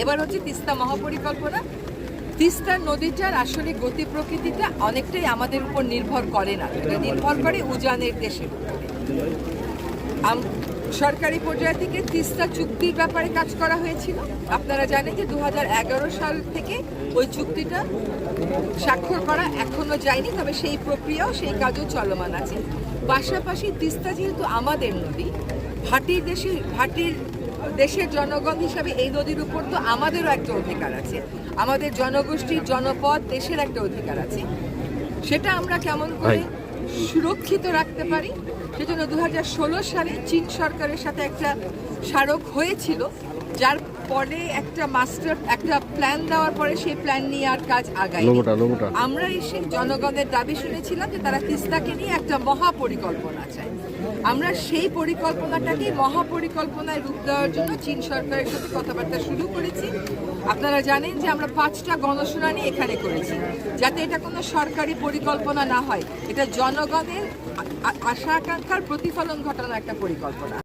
এবার হচ্ছে তিস্তা মহাপরিকল্পনা। তিস্তা নদীটার আসলে গতি প্রকৃতিটা অনেকটাই আমাদের উপর নির্ভর করে না। এটা নির্ভর করে উজানের দেশের সরকারি পর্যায় থেকে তিস্তা চুক্তির ব্যাপারে কাজ করা হয়েছিল। আপনারা জানেন যে দু হাজার এগারো সাল থেকে ওই চুক্তিটা স্বাক্ষর করা এখনও যায়নি, তবে সেই প্রক্রিয়াও, সেই কাজও চলমান আছে। পাশাপাশি তিস্তা যেহেতু আমাদের নদী, ভাটির দেশে ভাটির দেশের জনগণ হিসাবে এই নদীর উপর তো আমাদেরও একটা অধিকার আছে। আমাদের জনগোষ্ঠীর জনপদ দেশের একটা অধিকার আছে। সেটা আমরা কেমন করে সুরক্ষিত রাখতে পারি? সেজন্য দু হাজার ষোলো সালে চীন সরকারের সাথে একটা স্মারক হয়েছিল যার পরে একটা মাস্টার একটা প্ল্যান দেওয়ার পরে সেই প্ল্যান নিয়ে আর কাজ আগায় আমরা এসে জনগণের দাবি শুনেছিলাম যে তারা তিস্তাকে নিয়ে একটা মহা পরিকল্পনা চায়। আমরা সেই পরিকল্পনাটাকে মহাপরিকল্পনায় রূপ দেওয়ার জন্য চীন সরকারের সাথে কথাবার্তা শুরু করেছি। আপনারা জানেন যে আমরা পাঁচটা গণশুনানি এখানে করেছি। যাতে এটা কোনো সরকারি পরিকল্পনা না হয় এটা জনগণের আশা আকাঙ্ক্ষার প্রতিফলন ঘটানো একটা পরিকল্পনা।